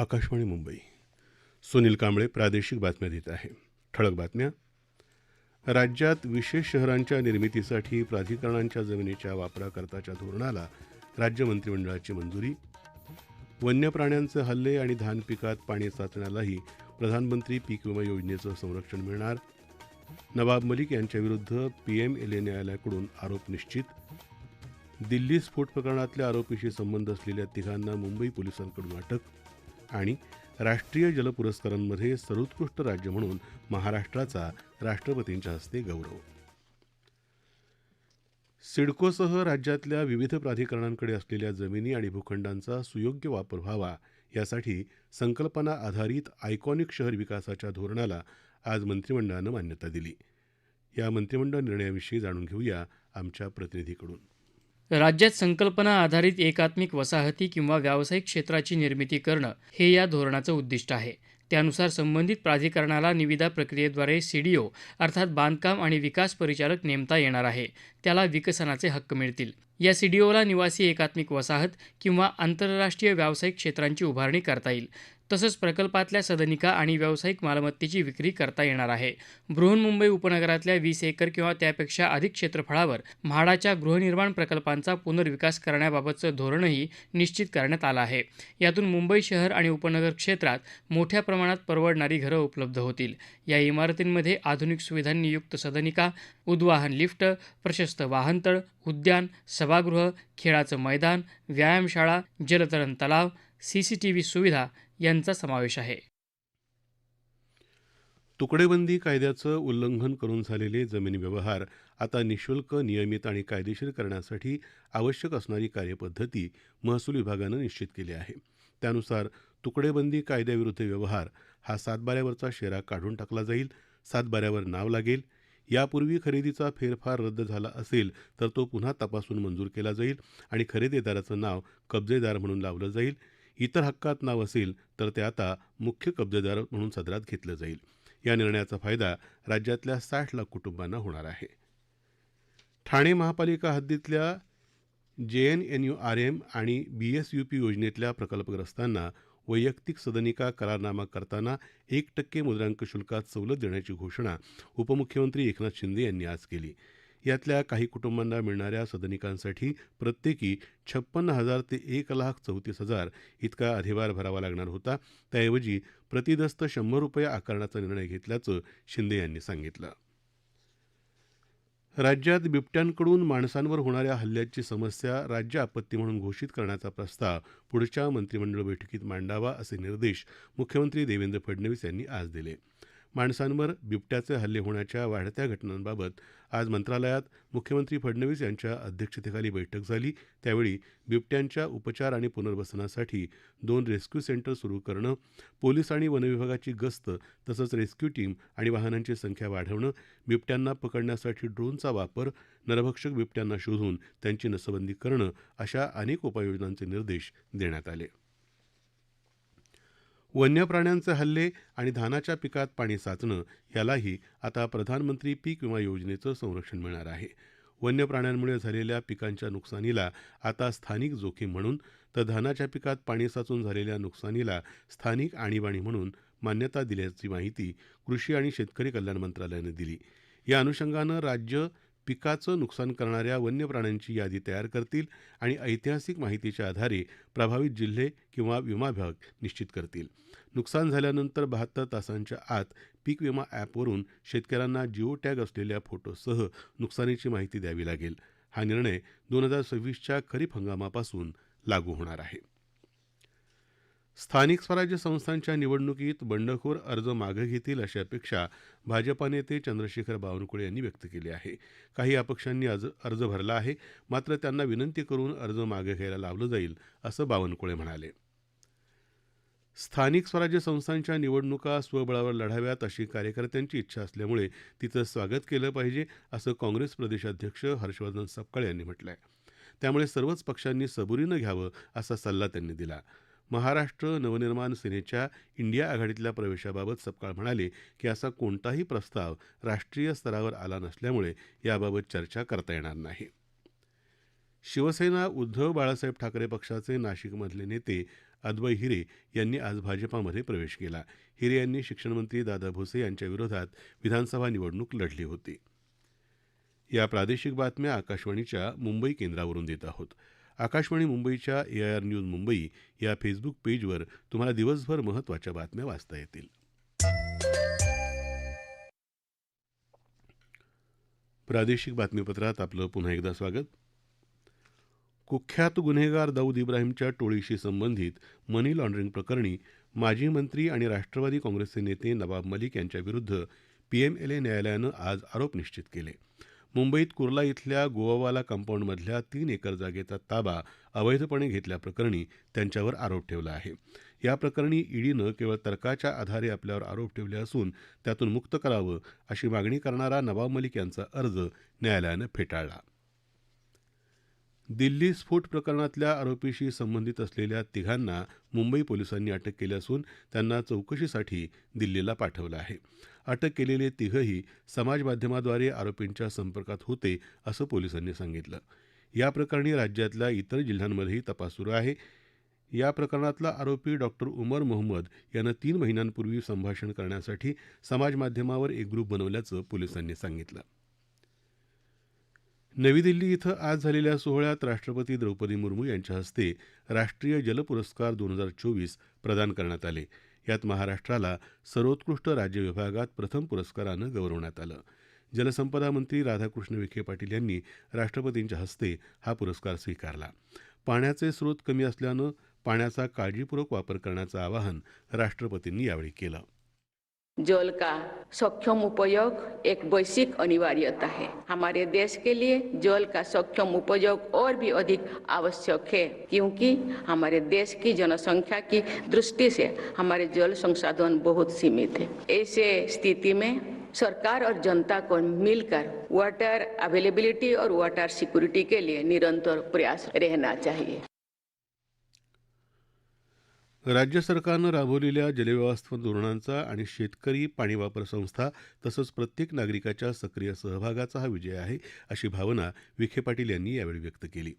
आकाशवाणी मुंबई. सुनील कांबळे प्रादेशिक बातम्या देत आहे. ठळक बातम्या. राज्यात विशेष शहरांच्या निर्मितीसाठी प्राधिकरणांच्या जमिनीच्या वापराकरताच्या धोरणाला राज्य मंत्रिमंडळाची मंजुरी. वन्य प्राण्यांचे हल्ले आणि धान पिकात पाणी साचण्यालाही प्रधानमंत्री पीक विमा योजनेचं संरक्षण मिळणार. नवाब मलिक यांच्याविरुद्ध पीएमएलए न्यायालयाकडून आरोप निश्चित. दिल्ली स्फोट प्रकरणातल्या आरोपीशी संबंध असलेल्या तिघांना मुंबई पोलिसांकडून अटक. आणि राष्ट्रीय जल पुरस्कारांमध्ये सर्वोत्कृष्ट राज्य म्हणून महाराष्ट्राचा राष्ट्रपतींच्या हस्ते गौरव. सिडकोसह राज्यातल्या विविध प्राधिकरणांकडे असलेल्या जमिनी आणि भूखंडांचा सुयोग्य वापर व्हावा यासाठी संकल्पना आधारित आयकॉनिक शहर विकासाच्या धोरणाला आज मंत्रिमंडळानं मान्यता दिली. या मंत्रिमंडळ निर्णयाविषयी जाणून घेऊया आमच्या प्रतिनिधीकडून. राज्यात संकल्पना आधारित एकात्मिक वसाहती किंवा व्यावसायिक क्षेत्राची निर्मिती करणं हे या धोरणाचं उद्दिष्ट आहे. त्यानुसार संबंधित प्राधिकरणाला निविदा प्रक्रियेद्वारे सीडीओ अर्थात बांधकाम आणि विकास परिचालक नेमता येणार आहे. त्याला विकसनाचे हक्क मिळतील. या सीडीओला निवासी एकात्मिक वसाहत किंवा आंतरराष्ट्रीय व्यावसायिक क्षेत्रांची उभारणी करता येईल. तसंच प्रकल्पातल्या सदनिका आणि व्यावसायिक मालमत्तेची विक्री करता येणार आहे. बृहन्मुंबई उपनगरातल्या वीस एकर किंवा त्यापेक्षा अधिक क्षेत्रफळावर म्हाडाच्या गृहनिर्माण प्रकल्पांचा पुनर्विकास करण्याबाबतचं धोरणही निश्चित करण्यात आलं आहे. यातून मुंबई शहर आणि उपनगर क्षेत्रात मोठ्या प्रमाणात परवडणारी घरं उपलब्ध होतील. या इमारतींमध्ये आधुनिक सुविधांनी युक्त सदनिका उद्वाहन लिफ्ट प्रशस्त वाहनतळ उद्यान सभागृह खेळाचं मैदान व्यायामशाळा जलतरण तलाव सीसीटीव्ही सुविधा यांचा समावेश आहे. तुकडेबंदी कायद्याचं उल्लंघन करून झालेले जमीन व्यवहार आता निशुल्क नियमित आणि कायदेशीर करण्यासाठी आवश्यक असणारी कार्यपद्धती महसूल विभागानं निश्चित केली आहे. त्यानुसार तुकडेबंदी कायद्याविरुद्ध व्यवहार हा सातबाऱ्यावरचा शेरा काढून टाकला जाईल सातबाऱ्यावर नाव लागेल. यापूर्वी खरेदीचा फेरफार रद्द झाला असेल तर तो पुन्हा तपासून मंजूर केला जाईल आणि खरेदीदाराचं नाव कब्जेदार म्हणून लावलं जाईल. इतर हक्कात नाव असेल तर ते आता मुख्य कब्जेदार म्हणून सदरात घेतलं जाईल. या निर्णयाचा फायदा राज्यातल्या साठ लाख कुटुंबांना होणार आहे. ठाणे महापालिका हद्दीतल्या J N N U R M आणि बी एस यू पी योजनेतल्या प्रकल्पग्रस्तांना वैयक्तिक सदनिका करारनामा करताना एक टक्के मुद्रांक शुल्कात सवलत देण्याची घोषणा उपमुख्यमंत्री एकनाथ शिंदे यांनी आज केली. यातल्या काही कुटुंबांना मिळणाऱ्या सदनिकांसाठी प्रत्येकी छप्पन्न हजार ते एक लाख चौतीस हजार इतका अधिभार भरावा लागणार होता. त्याऐवजी प्रतिदस्त शंभर रुपये आकारण्याचा निर्णय घेतल्याचं शिंदे यांनी सांगितलं. राज्यात बिबट्यांकडून माणसांवर होणाऱ्या हल्ल्याची समस्या राज्य आपत्ती म्हणून घोषित करण्याचा प्रस्ताव पुढच्या मंत्रिमंडळ बैठकीत मांडावा असे निर्देश मुख्यमंत्री देवेंद्र फडणवीस यांनी आज दिले. माणसांवर बिबट्याचे हल्ले होण्याच्या वाढत्या घटनांबाबत आज मंत्रालयात मुख्यमंत्री फडणवीस यांच्या अध्यक्षतेखाली बैठक झाली. त्यावेळी बिबट्यांच्या उपचार आणि पुनर्वसनासाठी दोन रेस्क्यू सेंटर सुरू करणं पोलीस आणि वनविभागाची गस्त तसंच रेस्क्यू टीम आणि वाहनांची संख्या वाढवणं बिबट्यांना पकडण्यासाठी ड्रोनचा वापर नरभक्षक बिबट्यांना शोधून त्यांची नसबंदी करणं अशा अनेक उपाययोजनांचे निर्देश देण्यात आले. वन्य प्राण्यांचे हल्ले आणि धानाच्या पिकात पाणी साचणं यालाही आता प्रधानमंत्री पीक विमा योजनेचं संरक्षण मिळणार आहे. वन्य प्राण्यांमुळे झालेल्या पिकांच्या नुकसानीला आता स्थानिक जोखीम म्हणून तर धानाच्या पिकात पाणी साचून झालेल्या नुकसानीला स्थानिक आणीबाणी म्हणून मान्यता दिल्याची माहिती कृषी आणि शेतकरी कल्याण मंत्रालयानं दिली. या अनुषंगानं राज्य पिकाचं नुकसान करणाऱ्या वन्य प्राण्यांची यादी तयार करतील आणि ऐतिहासिक माहितीच्या आधारे प्रभावित जिल्हे किंवा विमा विभाग निश्चित करतील. नुकसान झाल्यानंतर बहात्तर तासांच्या आत पीक विमा ॲपवरून शेतकऱ्यांना जिओ टॅग असलेल्या फोटोसह नुकसानीची माहिती द्यावी लागेल. हा निर्णय दोन हजार सव्वीसच्या खरीप हंगामापासून लागू होणार आहे. स्थानिक स्वराज्य संस्थांच्या निवडणुकीत बंडखोर अर्ज मागे घेतील अशी अपेक्षा भाजपा नेते चंद्रशेखर बावनकुळे यांनी व्यक्त केली आहे. काही अपक्षांनी अर्ज भरला आहे. मात्र त्यांना विनंती करून अर्ज मागे घ्यायला लावलं जाईल असं बावनकुळे म्हणाले. स्थानिक स्वराज्य संस्थांच्या निवडणुका स्वबळावर लढाव्यात अशी कार्यकर्त्यांची इच्छा असल्यामुळे तिचं स्वागत केलं पाहिजे असं काँग्रेस प्रदेशाध्यक्ष हर्षवर्धन सपकाळ यांनी म्हटलं आहे त्यामुळे सर्वच पक्षांनी सबुरीनं घ्यावं असा सल्ला त्यांनी दिला. महाराष्ट्र नवनिर्माण सेनेच्या इंडिया आघाडीतल्या प्रवेशाबाबत सपकाळ म्हणाले की असा कोणताही प्रस्ताव राष्ट्रीय स्तरावर आला नसल्यामुळे याबाबत चर्चा करता येणार नाही. शिवसेना उद्धव बाळासाहेब ठाकरे पक्षाचे नाशिकमधले नेते अद्वै हिरे यांनी आज भाजपामध्ये प्रवेश केला. हिरे यांनी शिक्षणमंत्री दादा भुसे यांच्या विरोधात विधानसभा निवडणूक लढली होती. या प्रादेशिक बातम्या आकाशवाणीच्या मुंबई केंद्रावरून देत आहोत. आकाशवाणी मुंबईच्या ए आर न्यूज मुंबई या फेसबुक पेजवर तुम्हाला दिवसभर महत्त्वाच्या बातम्या वाचता येतील. प्रादेशिक बातमीपत्रात आपलं पुन्हा एकदा स्वागत. कुख्यात गुन्हेगार दाऊद इब्राहिमच्या टोळीशी संबंधित मनी लॉन्ड्रिंग प्रकरणी माजी मंत्री आणि राष्ट्रवादी काँग्रेसचे नेते नवाब मलिक यांच्याविरुद्ध पीएमएलए न्यायालयानं आज आरोप निश्चित केले. मुंबईत कुर्ला इथल्या गोवावाला कंपाऊंडमधल्या तीन एकर जागेचा ताबा अवैधपणे घेतल्याप्रकरणी त्यांच्यावर आरोप ठेवला आहे. या प्रकरणी ईडीनं केवळ तर्काच्या आधारे आपल्यावर आरोप ठेवले असून त्यातून मुक्त करावं अशी मागणी करणारा नवाब मलिक यांचा अर्ज न्यायालयानं फेटाळला. दिल्ली स्फोट प्रकरणातल्या आरोपीशी संबंधित असलेल्या तिघांना मुंबई पोलिसांनी अटक केली असून त्यांना चौकशीसाठी दिल्लीला पाठवलं आहे. अटक केलेले तिघंही समाजमाध्यमाद्वारे आरोपींच्या संपर्कात होते असं पोलिसांनी सांगितलं. या प्रकरणी राज्यातल्या इतर जिल्ह्यांमध्येही तपास सुरू आहे. या प्रकरणातला आरोपी डॉक्टर उमर मोहम्मद यानं तीन महिन्यांपूर्वी संभाषण करण्यासाठी समाजमाध्यमावर एक ग्रुप बनवल्याचं पोलिसांनी सांगितलं. नवी दिल्ली इथं आज झालेल्या सोहळ्यात राष्ट्रपती द्रौपदी मुर्मू यांच्या हस्ते राष्ट्रीय जल पुरस्कार दोन हजार चोवीस प्रदान करण्यात आले. यात महाराष्ट्राला सर्वोत्कृष्ट राज्य विभागात प्रथम पुरस्कारानं गौरवण्यात आलं. जलसंपदा मंत्री राधाकृष्ण विखे पाटील यांनी राष्ट्रपतींच्या हस्ते हा पुरस्कार स्वीकारला. पाण्याचे स्रोत कमी असल्यानं पाण्याचा काळजीपूर्वक वापर करण्याचं आवाहन राष्ट्रपतींनी यावेळी केलं. जल का सक्षम उपयोग एक वैश्विक अनिवार्यता है। हमारे देश के लिए जल का सक्षम उपयोग और भी अधिक आवश्यक है, क्योंकि हमारे देश की जनसंख्या की दृष्टि से हमारे जल संसाधन बहुत सीमित है। ऐसे स्थिति में सरकार और जनता को मिलकर वाटर अवेलेबिलिटी और वाटर सिक्योरिटी के लिए निरंतर प्रयास रहना चाहिए। राज्य सरकारनं राबवलेल्या जलव्यवस्थापन धोरणांचा आणि शेतकरी पाणी वापर संस्था तसंच प्रत्येक नागरिकाच्या सक्रिय सहभागाचा हा विजय आहे अशी भावना विखे पाटील यांनी यावेळी व्यक्त केली.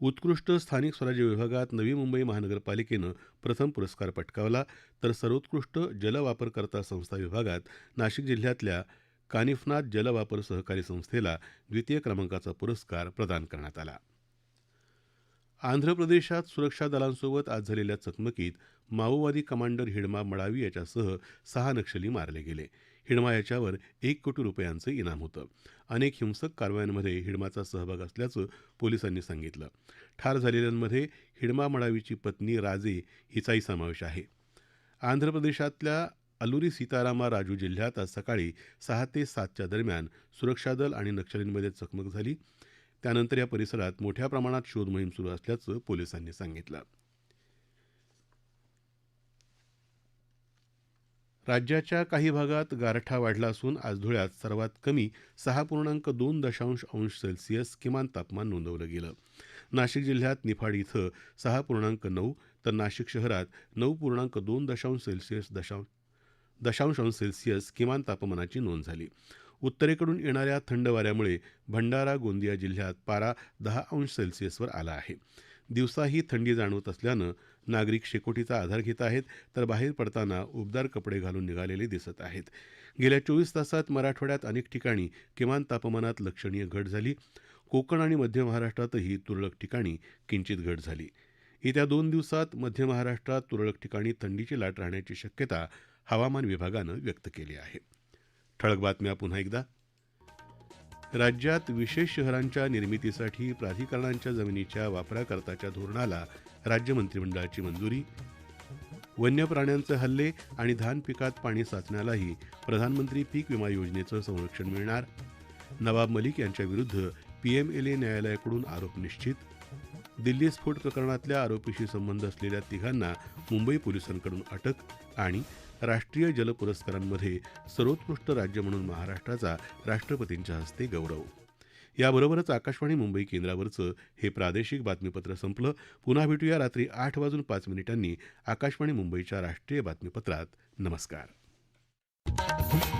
उत्कृष्ट स्थानिक स्वराज्य विभागात नवी मुंबई महानगरपालिकेनं प्रथम पुरस्कार पटकावला तर सर्वोत्कृष्ट जलवापरकर्ता संस्था विभागात नाशिक जिल्ह्यातल्या कानिफनाथ जलवापर सहकारी संस्थेला द्वितीय क्रमांकाचा पुरस्कार प्रदान करण्यात आला. आंध्र प्रदेशात सुरक्षा दलांसोबत आज झालेल्या चकमकीत माओवादी कमांडर हिडमा मडावी याच्यासह सहा नक्षली मारले गेले. हिडमा याच्यावर एक कोटी रुपयांचं इनाम होतं. अनेक हिंसक कारवायांमध्ये हिडमाचा सहभाग असल्याचं पोलिसांनी सांगितलं. ठार झालेल्यांमध्ये हिडमा मडावीची पत्नी राजे हिचाही समावेश आहे. आंध्र प्रदेशातल्या अलुरी सीतारामा राजू जिल्ह्यात आज सकाळी सहा ते सातच्या दरम्यान सुरक्षा दल आणि नक्षलींमध्ये चकमक झाली. त्यानंतर या परिसरात मोठ्या प्रमाणात शोध मोहीम सुरू असल्याचं पोलिसांनी सांगितलं. राज्याच्या काही भागात गारठा वाढला असून आज धुळ्यात सर्वात कमी सहा पूर्णांक दोन दशांश अंश सेल्सिअस किमान तापमान नोंदवलं गेलं. नाशिक जिल्ह्यात निफाड इथं सहा पूर्णांक नऊ तर नाशिक शहरात नऊ पूर्णांक दोन दशांश सेल्सिअस दशांश दशांश अंश सेल्सिअस किमान तापमानाची नोंद झाली. उत्तरेकडून येणाऱ्या थंड वाऱ्यामुळे भंडारा गोंदिया जिल्ह्यात पारा दहा अंश सेल्सिअसवर आला आहे. दिवसाही थंडी जाणवत असल्यानं नागरिक शेकोटीचा आधार घेत आहेत तर बाहेर पडताना उबदार कपडे घालून निघालेले दिसत आहेत. गेल्या चोवीस तासात मराठवाड्यात अनेक ठिकाणी किमान तापमानात लक्षणीय घट झाली. कोकण आणि मध्य महाराष्ट्रातही तुरळक ठिकाणी किंचित घट झाली. येत्या दोन दिवसात मध्य महाराष्ट्रात तुरळक ठिकाणी थंडीची लाट राहण्याची शक्यता हवामान विभागानं व्यक्त केली आहे. ठळक बातम्या पुन्हा एकदा. राज्यात विशेष शहरांच्या निर्मितीसाठी प्राधिकरणांच्या जमिनीच्या वापराकरताच्या धोरणाला राज्य मंत्रिमंडळाची मंजुरी. वन्य प्राण्यांचे हल्ले आणि धान पिकात पाणी साचण्यालाही प्रधानमंत्री पीक विमा योजनेचं संरक्षण मिळणार. नवाब मलिक यांच्याविरुद्ध पीएमएलए न्यायालयाकडून आरोप निश्चित. दिल्ली स्फोट प्रकरणातल्या आरोपीशी संबंध असलेल्या तिघांना मुंबई पोलिसांकडून अटक आणि राष्ट्रीय जल पुरस्कारांमध्ये सर्वोत्कृष्ट राज्य म्हणून महाराष्ट्राचा राष्ट्रपतींच्या हस्ते गौरव. याबरोबरच आकाशवाणी मुंबई केंद्रावरचं हे प्रादेशिक बातमीपत्र संपलं. पुन्हा भेटूया रात्री आठ वाजून पाच मिनिटांनी आकाशवाणी मुंबईच्या राष्ट्रीय बातमीपत्रात. नमस्कार.